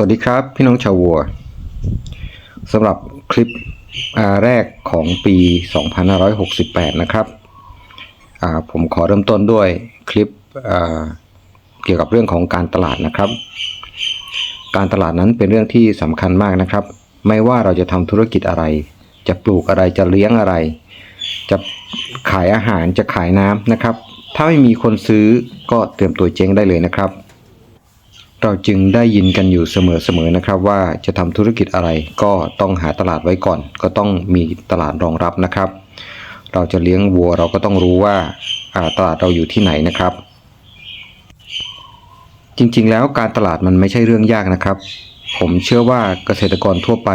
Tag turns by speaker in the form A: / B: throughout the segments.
A: สวัสดีครับ พี่น้องชาววัวสำหรับคลิปแรกของปี 2568 นะครับ ผมขอเริ่มต้นด้วยคลิปเกี่ยวกับเรื่องของการตลาดนะครับ การตลาดนั้นเป็นเรื่องที่สำคัญมากนะครับ ไม่ว่าเราจะทำธุรกิจอะไร จะปลูกอะไรจะเลี้ยงอะไร จะขายอาหารจะขายน้ำนะครับ ถ้าไม่มีคนซื้อก็เตรียมตัวเจ๊งได้เลยนะครับ เราจึงได้ยินกันอยู่เสมอๆนะครับว่าจะทำธุรกิจอะไรก็ต้องหาตลาดไว้ก่อน ก็ต้องมีตลาดรองรับนะครับ เราจะเลี้ยงวัวเราก็ต้องรู้ว่าาตลาดเราอยู่ที่ไหนนะครับ จริงๆแล้วการตลาดมันไม่ใช่เรื่องยากนะครับ ผมเชื่อว่าเกษตรกรทั่วไป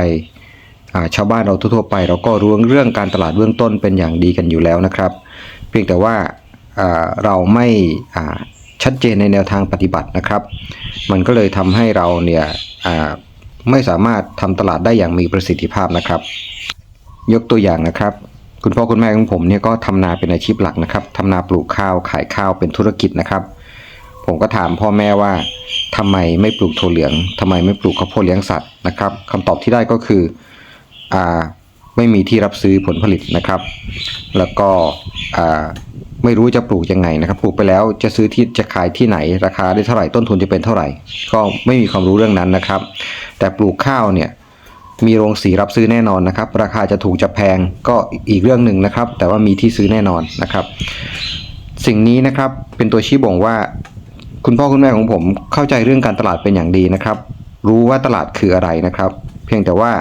A: าชาวบ้านเราทั่วๆไป เราก็รู้เรื่องการตลาดเบื้องต้นเป็นอย่างดีกันอยู่แล้วนะครับ เพียงแต่ว่าาเราไม่ ชัดเจนในแนวทางปฏิบัตินะครับ มันก็เลยทำให้เราเนี่ยไม่สามารถทำตลาดได้อย่างมีประสิทธิภาพนะครับ ยกตัวอย่างนะครับ คุณพ่อคุณแม่ของผมเนี่ยก็ทำนาเป็นอาชีพหลักนะครับทำนาปลูกข้าวขายข้าวเป็นธุรกิจนะครับ ผมก็ถามพ่อแม่ว่าทำไมไม่ปลูกถั่วเหลืองทำไมไม่ปลูกข้าวโพดเลี้ยงสัตว์นะครับคำตอบที่ได้ก็คืออ่าไม่มีที่รับซื้อผลผลิตนะครับ แล้วก็อ่า ไม่รู้จะปลูกยังไงนะครับ ปลูกไปแล้วจะซื้อที่จะขายที่ไหน ราคาได้เท่าไหร่ต้นทุนจะเป็นเท่าไหร่ ก็ไม่มีความรู้เรื่องนั้นนะครับ แต่ปลูกข้าวเนี่ยมีโรงสีรับซื้อแน่นอนนะครับ ราคาจะถูกจะแพงก็อีกเรื่องหนึ่งนะครับ แต่ว่ามีที่ซื้อแน่นอนนะครับ สิ่งนี้นะครับเป็นตัวชี้บ่งว่าคุณพ่อคุณแม่ของผมเข้าใจเรื่องการตลาดเป็นอย่างดีนะครับ รู้ว่าตลาดคืออะไรนะครับ เพียงแต่ว่า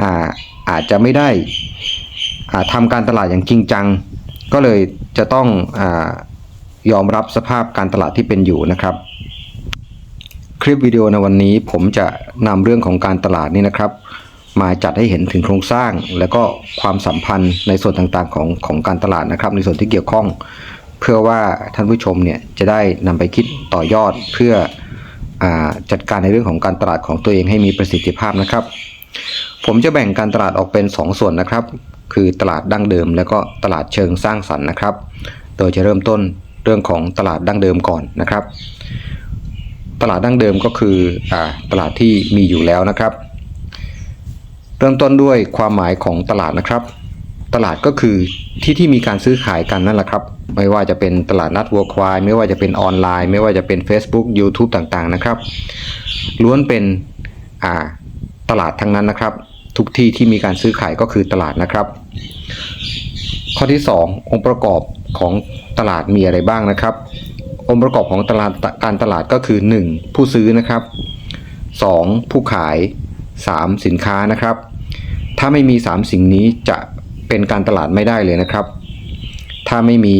A: อาอาจจะไม่ได้อ่าทำการตลาดอย่างจริงจัง ก็เลยจะต้องอยอมรับสภาพการตลาดที่เป็นอยู่นะครับ คลิปวิดีโอในวันนี้ผมจะนำเรื่องของการตลาดนี่นะครับ มาจัดให้เห็นถึงโครงสร้าง และก็ความสัมพันธ์ในส่วนต่างๆของของการตลาดนะครับ ในส่วนที่เกี่ยวข้อง เพื่อว่าท่านผู้ชมเนี่ยจะได้นำไปคิดต่อยอดเพื่ออจัดการในเรื่องของการตลาดของตัวเองให้มีประสิทธิภาพนะครับ ผมจะแบ่งการตลาดออกเป็น 2ส่วนนะครับ คือตลาดดั้งเดิม แล้วก็ตลาดเชิงสร้างสรรค์นะครับ โดยจะเริ่มต้นเรื่องของตลาดดั้งเดิมก่อนนะครับ ตลาดดั้งเดิมก็คืออตลาดที่มีอยู่แล้วนะครับ เริ่มต้นด้วยความหมายของตลาดนะครับ ตลาดก็คือที่ที่มีการซื้อขายกันนั่นแหละครับ ไม่ว่าจะเป็นตลาดนัดวัวควาย ไม่ว่าจะเป็นออนไลน์ ไม่ว่าจะเป็น Facebook YouTube ต่างๆนะครับ ล้วนเป็นตลาดทั้งนั้นนะครับ ทุกที่ที่มีการซื้อขายก็คือตลาดนะครับ ข้อที่ 2 องค์ประกอบของตลาดมีอะไรบ้างนะครับ องค์ประกอบของตลาดการตลาดก็คือ 1. ผู้ซื้อนะครับ 2. ผู้ขาย 3. สินค้านะครับ ถ้าไม่มี 3 สิ่งนี้จะเป็นการตลาดไม่ได้เลยนะครับ ถ้าไม่มี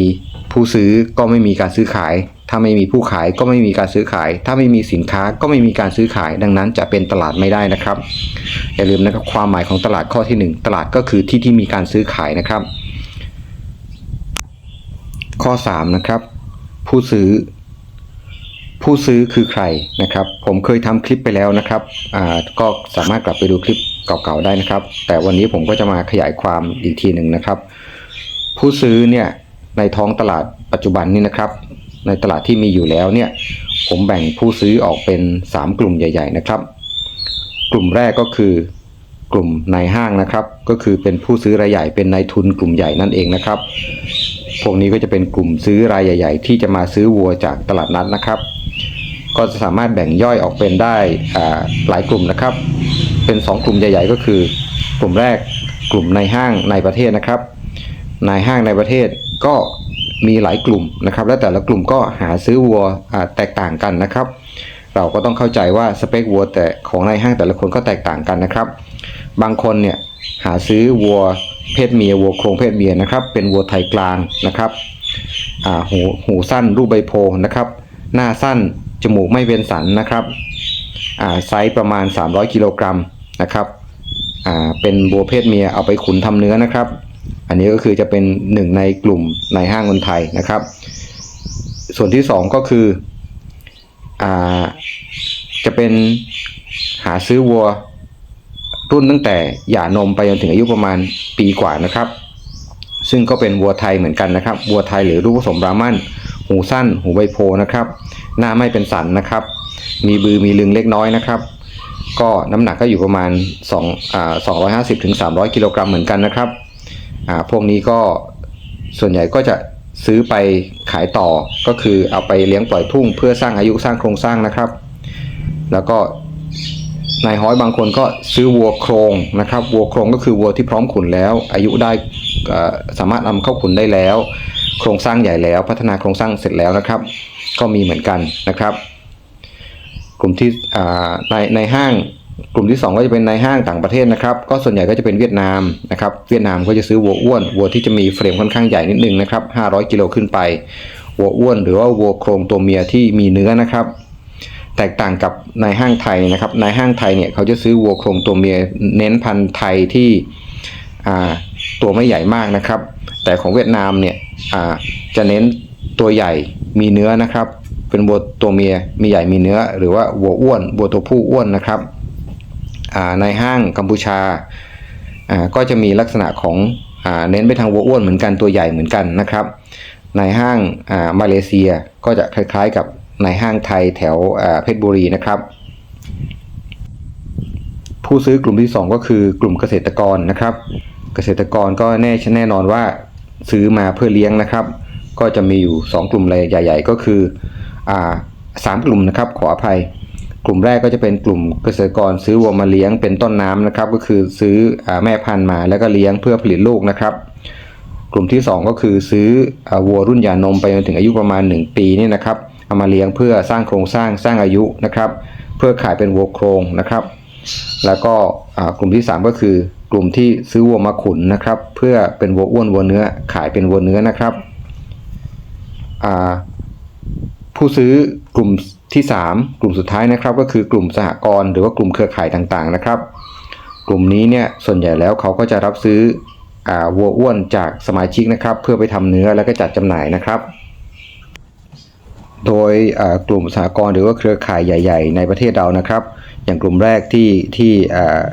A: ผู้ซื้อก็ไม่มีการซื้อขาย ถ้าไม่มีผู้ขายก็ไม่มีการซื้อขาย ถ้าไม่มีสินค้าก็ไม่มีการซื้อขาย ดังนั้นจะเป็นตลาดไม่ได้นะครับ อย่าลืมนะครับความหมายของตลาดข้อที่ 1 ตลาดก็คือที่ที่มีการซื้อขายนะครับ ข้อ3นะครับผู้ซื้อ ผู้ซื้อคือใครนะครับ ผมเคยทำคลิปไปแล้วนะครับอ่าก็สามารถกลับไปดูคลิปเก่าๆได้นะครับ แต่วันนี้ผมก็จะมาขยายความอีกทีหนึ่งนะครับ ผู้ซื้อเนี่ยในท้องตลาดปัจจุบันนี้นะครับ ในตลาดที่มีอยู่แล้วเนี่ยผมแบ่งผู้ซื้อออกเป็น 3 กลุ่มใหญ่ ๆ นะครับ กลุ่มแรกก็คือกลุ่มนายห้างนะครับ ก็คือเป็นผู้ซื้อรายใหญ่เป็นนายทุนกลุ่มใหญ่นั่นเองนะครับพวกนี้ก็จะเป็นกลุ่มซื้อรายใหญ่ ๆ ที่จะมาซื้อวัวจากตลาดนัดนะครับ ก็จะสามารถแบ่งย่อยออกเป็นได้หลายกลุ่มนะครับ เป็น 2 กลุ่มใหญ่ ๆ ก็คือ กลุ่มแรกกลุ่มในห้างในประเทศนะครับในห้างในประเทศก็ มีหลายกลุ่มนะครับ และแต่ละกลุ่มก็หาซื้อวัวแตกต่างกันนะครับ เราก็ต้องเข้าใจว่าสเปควัวแต่ของในห้างแต่ละคนก็แตกต่างกันนะครับ บางคนเนี่ยหาซื้อวัวเพศเมียวัวโครงเพศเมียนะครับ เป็นวัวไทยกลางนะครับหูหูสั้นรูปใบโพนะครับ หน้าสั้นจมูกไม่เป็นสันนะครับไซส์ประมาณ 300 กิโลกรัมนะครับเป็นวัวเพศเมียเอาไปขุนทำเนื้อนะครับ อันนี้ก็คือจะเป็นหนึ่งในกลุ่มในห้างคนไทยนะครับ ส่วนที่สองก็คืออ่าจะเป็นหาซื้อวัวรุ่นตั้งแต่หย่านมไปจนถึงอายุประมาณปีกว่านะครับ ซึ่งก็เป็นวัวไทยเหมือนกันนะครับ วัวไทยหรือลูกผสมบรามันหูสั้น หูใบโพนะครับ หน้าไม่เป็นสันนะครับ มีบือมีลึงเล็กน้อยนะครับ ก็น้ำหนักก็อยู่ประมาณ2อ่า250ถึง300 กิโลกรัมเหมือนกันนะครับ อ่าพวกนี้ก็ส่วนใหญ่ก็จะซื้อไปขายต่อก็คือเอาไปเลี้ยงปล่อยทุ่ง เพื่อสร้างอายุสร้างโครงสร้างนะครับ แล้วก็นายฮ้อยบางคนก็ซื้อวัวโครงนะครับ วัวโครงก็คือวัวที่พร้อมขุนแล้ว อายุได้สามารถนำเข้าขุนได้แล้ว โครงสร้างใหญ่แล้ว พัฒนาโครงสร้างเสร็จแล้วนะครับ ก็มีเหมือนกันนะครับ กลุ่มที่ในในห้าง กลุ่มที่2ก็จะเป็นในห้างต่างประเทศนะครับ ก็ส่วนใหญ่ก็จะเป็นเวียดนามนะครับ เวียดนามก็จะซื้อวัวอ้วนวัวที่จะมีเฟรมค่อนข้างใหญ่นิดนึงนะครับ 500 กิโลขึ้นไปวัวอ้วน หรือว่าวัวโครงตัวเมียที่มีเนื้อนะครับ แตกต่างกับในห้างไทยนะครับ ในห้างไทยเนี่ยเขาจะซื้อวัวโครงตัวเมียเน้นพันธุ์ไทยที่ตัวไม่ใหญ่มากนะครับ แต่ของเวียดนามเนี่ยจะเน้นตัวใหญ่มีเนื้อนะครับ เป็นวัวตัวเมียมีใหญ่มีเนื้อ หรือว่าวัวอ้วนวัวตัวผู้อ้วนนะครับ ในห้างกัมพูชา ก็จะมีลักษณะของอเน้นไปทางวัวอ้วนเหมือนกันตัวใหญ่เหมือนกันนะครับ ในห้างมาเลเซียก็จะคล้ายๆกับในห้างไทยแถวเพชรบุรีนะครับ ผู้ซื้อกลุ่มที่ 2 ก็คือกลุ่มเกษตรกรนะครับ เกษตรกรก็แน่แน่นอนว่าซื้อมาเพื่อเลี้ยงนะครับ ก็จะมีอยู่ 2 กลุ่มเลยใหญ่ๆก็คืออสามกลุ่มนะครับขออภัย กลุ่มแรกก็จะเป็นกลุ่มเกษตรกรซื้อวัวมาเลี้ยงเป็นต้นน้ำนะครับ ก็คือซื้ออแม่พันธุ์มาแล้วก็เลี้ยงเพื่อผลิตลูกนะครับ กลุ่มที่ 2 ก็คือซื้ออวัวรุ่นหย่านมไปจนถึงอายุประมาณ 1 ปีนี่นะครับเอามาเลี้ยงเพื่อสร้างโครงสร้างสร้างอายุนะครับ เพื่อขายเป็นวัวโครงนะครับ แล้วก็กลุ่มที่ 3 ก็คือกลุ่มที่ซื้อวัวมาขุนนะครับ เพื่อเป็นวัวอ้วนวัวเนื้อขายเป็นวัวเนื้อนะครับผู้ซื้อกลุ่ม ที่ 3 กลุ่มสุดท้ายนะครับก็คือกลุ่มสหกรณ์หรือว่ากลุ่มเครือข่ายต่างๆนะครับ กลุ่มนี้เนี่ยส่วนใหญ่แล้วเขาก็จะรับซื้ออวัวอ้วนจากสมาชิกนะครับ เพื่อไปทำเนื้อแล้วก็จัดจำหน่ายนะครับ โดยกลุ่มสหกรณ์หรือว่าเครือข่ายใหญ่ ๆ ในประเทศเรานะครับ อย่างกลุ่มแรกที่ที่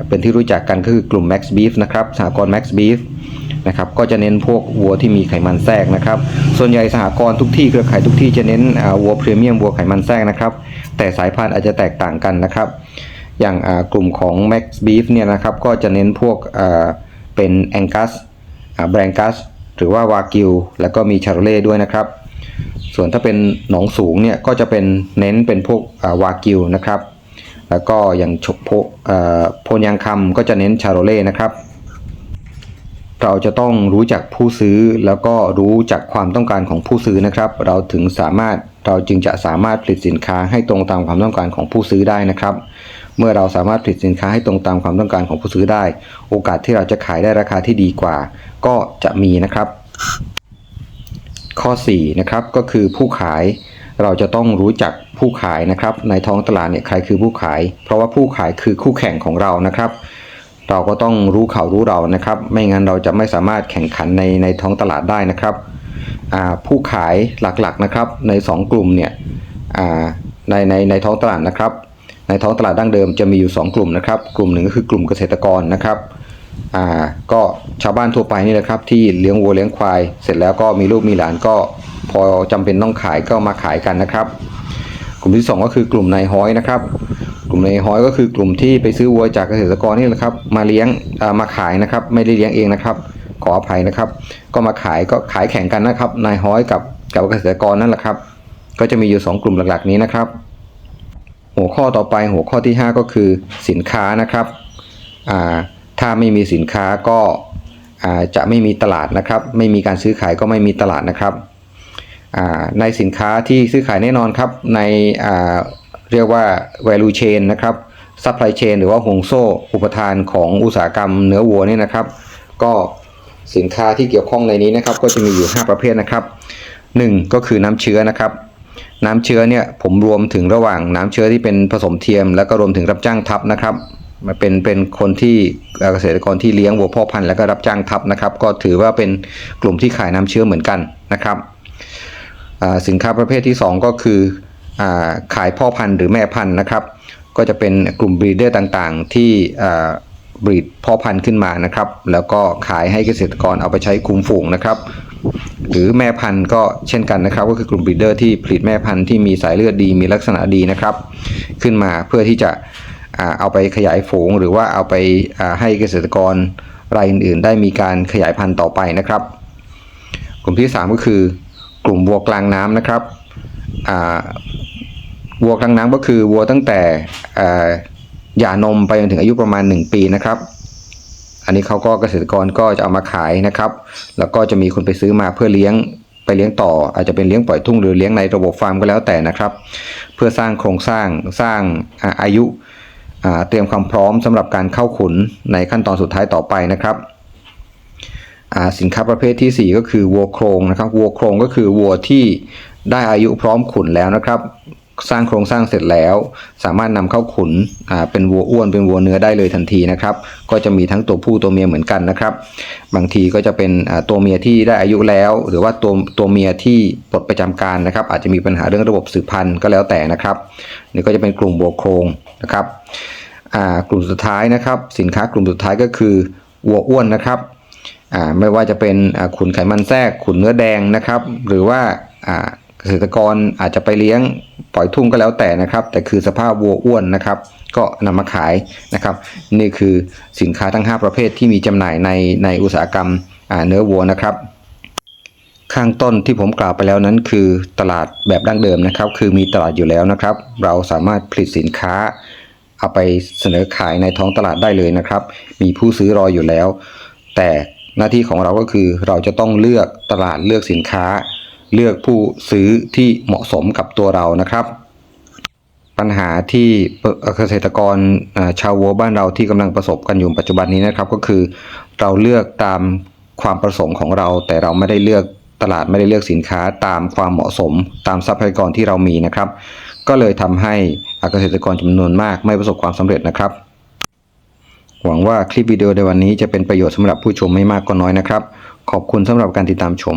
A: เป็นที่รู้จักกันก็คือกลุ่ม Max Beef นะครับสหกรณ์ Max Beef นะครับก็จะเน้นพวกวัวที่มีไขมันแทรกนะครับส่วนใหญ่สหกรณ์ทุกที่เครือข่ายทุกที่จะเน้นวัวพรีเมียมวัวไขมันแทรกนะครับแต่สายพันธุ์อาจจะแตกต่างกันนะครับอย่างกลุ่มของ Max Beef เนี่ยนะครับก็จะเน้นพวกเป็น Angus อ่าแบรงกัสหรือว่าวากิวแล้วก็มีชาโรเล่ด้วยนะครับ ส่วนถ้าเป็นหนองสูงเนี่ยก็จะเป็นเน้นเป็นพวกาวากิวนะครับ แล้วก็อย่างชกโพพนยางคำก็จะเน้นชาโรเล่นะครับ เราจะต้องรู้จักผู้ซื้อแล้วก็รู้จักความต้องการของผู้ซื้อนะครับ เราถึงสามารถเราจึงจะสามารถผลิตสินค้าให้ตรงตามความต้องการของผู้ซื้อได้นะครับ เมื่อเราสามารถผลิตสินค้าให้ตรงตามความต้องการของผู้ซื้อได้ โอกาสที่เราจะขายได้ราคาที่ดีกว่า ก็จะมีนะครับ ข้อ4นะครับก็คือผู้ขายเราจะต้องรู้จักผู้ขายนะครับ ในท้องตลาดเนี่ยใครคือผู้ขาย เพราะว่าผู้ขายคือคู่แข่งของเรานะครับ เราก็ต้องรู้เขารู้เรานะครับ ไม่งั้นเราจะไม่สามารถแข่งขันในในท้องตลาดได้นะครับผู้ขายหลักๆนะครับใน 2 กลุ่มเนี่ยในในในท้องตลาดนะครับ ในท้องตลาดดั้งเดิมจะมีอยู่ 2 กลุ่มนะครับ กลุ่มหนึ่งก็คือกลุ่มเกษตรกรนะครับก็ชาวบ้านทั่วไปนี่แหละครับที่เลี้ยงวัวเลี้ยงควาย เสร็จแล้วก็มีลูกมีหลานก็พอจำเป็นต้องขายก็มาขายกันนะครับ กลุ่มที่ 2 ก็คือกลุ่มนายฮ้อยนะครับ ลุ่มนายฮ้อยก็คือกลุ่มที่ไปซื้อวัวจากเกษตรกรนี่แหละครับ มาเลี้ยงมาขายนะครับ ไม่ได้เลี้ยงเองนะครับ ขออภัยนะครับ ก็มาขายก็ขายแข่งกันนะครับ นายฮอยกับกับเกษตรกรนั่นแหละครับ ก็จะมีอยู่ 2 กลุ่มหลักๆ นี้นะครับ หัวข้อต่อไปหัวข้อที่ 5 ก็คือสินค้านะครับถ้าไม่มีสินค้าก็จะไม่มีตลาดนะครับ ไม่มีการซื้อขายก็ไม่มีตลาดนะครับในสินค้าที่ซื้อขายแน่นอนครับใน เรียกว่า value chain นะครับ supply chain หรือว่าห่วงโซ่อุปทานของอุตสาหกรรมเนื้อวัวเนี่ยนะครับ ก็สินค้าที่เกี่ยวข้องในนี้นะครับ ก็จะมีอยู่ 5 ประเภทนะครับ 1 ก็คือน้ำเชื้อนะครับ น้ำเชื้อเนี่ยผมรวมถึงระหว่างน้ำเชื้อที่เป็นผสมเทียม แล้วก็รวมถึงรับจ้างทับนะครับมาเป็นเป็นคนที่เกษตรกรที่เลี้ยงวัวพ่อพันธุ์แล้วก็รับจ้างทับนะครับ ก็ถือว่าเป็นกลุ่มที่ขายน้ำเชื้อเหมือนกันนะครับ สินค้าประเภทที่ 2 ก็คือ ขายพ่อพันธุ์หรือแม่พันธุ์นะครับ ก็จะเป็นกลุ่มบรีดเดอร์ต่างๆ ที่บรีดพ่อพันธุ์ขึ้นมานะครับ แล้วก็ขายให้เกษตรกรเอาไปใช้คุมฝูงนะครับ หรือแม่พันธุ์ก็เช่นกันนะครับ ก็คือกลุ่มบรีดเดอร์ที่ผลิตแม่พันธุ์ที่มีสายเลือดดีมีลักษณะดีนะครับ ขึ้นมาเพื่อที่จะเอาไปขยายฝูง หรือว่าเอาไปให้เกษตรกรรายอื่นๆ ได้มีการขยายพันธุ์ต่อไปนะครับ กลุ่มที่ 3 ก็คือกลุ่มวัวกลางน้ำนะครับ วัวกลางน้ำก็คือวัวตั้งแต่หย่านมไปจนถึงอายุประมาณ 1 ปีนะครับ อันนี้เขาก็เกษตรกรก็จะเอามาขายนะครับ แล้วก็จะมีคนไปซื้อมาเพื่อเลี้ยงไปเลี้ยงต่อ อาจจะเป็นเลี้ยงปล่อยทุ่งหรือเลี้ยงในระบบฟาร์มก็แล้วแต่นะครับ เพื่อสร้างโครงสร้างสร้างอาอายุเตรียมความพร้อมสำหรับการเข้าขุนในขั้นตอนสุดท้ายต่อไปนะครับสินค้าประเภททีสี่ 4 ก็คือวัวโครงนะครับวัวโครงก็คือวัวที่ได้อายุพร้อมขุนแล้วนะครับ สร้างโครงสร้างเสร็จแล้ว สามารถนำเข้าขุนเป็นวัวอ้วนเป็นวัวเนื้อได้เลยทันทีนะครับ ก็จะมีทั้งตัวผู้ตัวเมียเหมือนกันนะครับ บางทีก็จะเป็นตัวเมียที่ได้อายุแล้ว หรือว่าตัวตัวเมียที่ปลดประจำการนะครับ อาจจะมีปัญหาเรื่องระบบสืบพันธุ์ก็แล้วแต่นะครับนี่ก็จะเป็นกลุ่มวัวโครงนะครับกลุ่มสุดท้ายนะครับ สินค้ากลุ่มสุดท้ายก็คือวัวอ้วนนะครับไม่ว่าจะเป็นขุนไขมันแทรกขุนเนื้อแดงนะครับ หรือว่า ษตรกรอาจจะไปเลี้ยงปล่อยทุ่งก็แล้วแต่นะครับ แต่คือสภาพวัวอ้วนนะครับ ก็นำมาขายนะครับ นี่คือสินค้าทั้ง 5 ประเภทที่มีจำหน่ายในในอุตสาหกรรมเนื้อวัวนะครับ ข้างต้นที่ผมกล่าวไปแล้วนั้น คือตลาดแบบดั้งเดิมนะครับ คือมีตลาดอยู่แล้วนะครับ เราสามารถผลิตสินค้าเอาไปเสนอขายในท้องตลาดได้เลยนะครับ มีผู้ซื้อรออยู่แล้ว แต่หน้าที่ของเราก็คือเราจะต้องเลือกตลาดเลือกสินค้า เลือกผู้ซื้อที่เหมาะสมกับตัวเรานะครับ ปัญหาที่เกษตรกรชาววัวบ้านเราที่กำลังประสบกันอยู่ปัจจุบันนี้นะครับก็คือ เราเลือกตามความประสงค์ของเรา แต่เราไม่ได้เลือกตลาดไม่ได้เลือกสินค้าตามความเหมาะสม ตามทรัพยากรที่เรามีนะครับ ก็เลยทำให้เกษตรกรจำนวนมากไม่ประสบความสำเร็จนะครับ หวังว่าคลิปวิดีโอในวันนี้จะเป็นประโยชน์สำหรับผู้ชมไม่มากก็น้อยนะครับ ขอบคุณสำหรับการติดตามชม